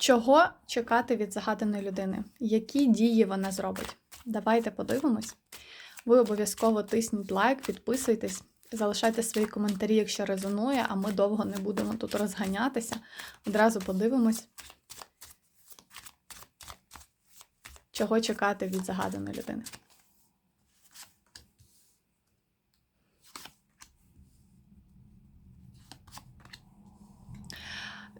Чого чекати від загаданої людини? Які дії вона зробить? Давайте подивимось. Ви обов'язково тисніть лайк, підписуйтесь, залишайте свої коментарі, якщо резонує, а ми довго не будемо тут розганятися. Одразу подивимось, чого чекати від загаданої людини.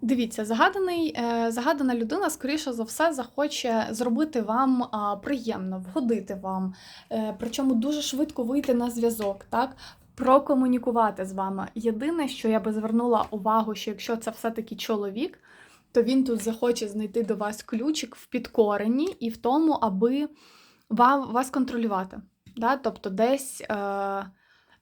Дивіться, загаданий, е, загадана людина, скоріше за все, захоче зробити вам приємно, вгодити вам, е, причому дуже швидко вийти на зв'язок, так? Прокомунікувати з вами. Єдине, що я би звернула увагу, що якщо це все-таки чоловік, то він тут захоче знайти до вас ключик в підкоренні і в тому, аби вас контролювати. Да? Тобто десь. Е,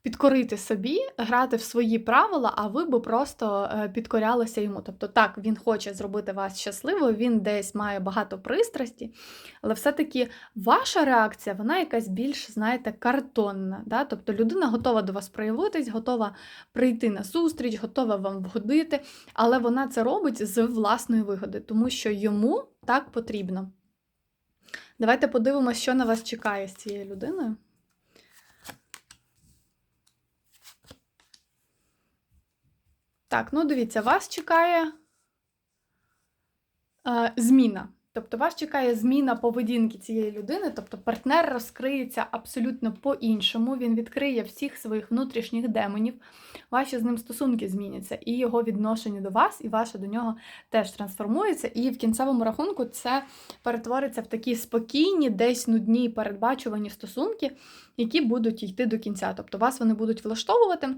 підкорити собі, грати в свої правила, а ви би просто е, підкорялися йому. Тобто, так, він хоче зробити вас щасливою, він десь має багато пристрасті, але все-таки ваша реакція, вона якась більш, знаєте, картонна. Да? Тобто людина готова до вас проявитись, готова прийти на зустріч, готова вам вгодити, але вона це робить з власної вигоди, тому що йому так потрібно. Давайте подивимося, що на вас чекає з цією людиною. Так, ну дивіться, вас чекає е, зміна. Тобто вас чекає зміна поведінки цієї людини, тобто партнер розкриється абсолютно по-іншому, він відкриє всіх своїх внутрішніх демонів, ваші з ним стосунки зміняться, і його відношення до вас, і ваше до нього теж трансформується. І в кінцевому рахунку це перетвориться в такі спокійні, десь нудні передбачувані стосунки, які будуть йти до кінця. Тобто вас вони будуть влаштовувати.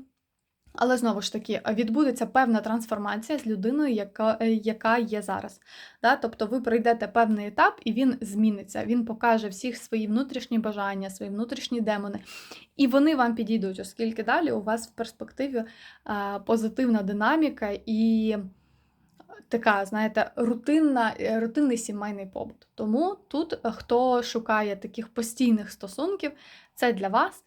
Але знову ж таки, відбудеться певна трансформація з людиною, яка е, яка є зараз. Да? Тобто ви пройдете певний етап, і він зміниться. Він покаже всіх свої внутрішні бажання, свої внутрішні демони. І вони вам підійдуть, оскільки далі у вас в перспективі а, позитивна динаміка і така, знаєте, рутинна, е, рутинний сімейний побут. Тому тут, е, хто шукає таких постійних стосунків, це для вас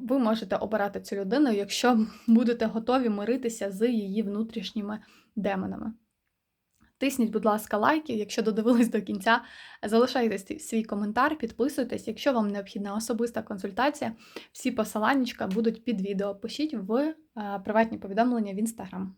ви можете обирати цю людину, якщо будете готові миритися з її внутрішніми демонами. Тисніть, будь ласка, лайки, якщо додивились до кінця, залишайте свій коментар, підписуйтесь, якщо вам необхідна особиста консультація, всі посилання будуть під відео. Пишіть в приватні повідомлення в інстаграм.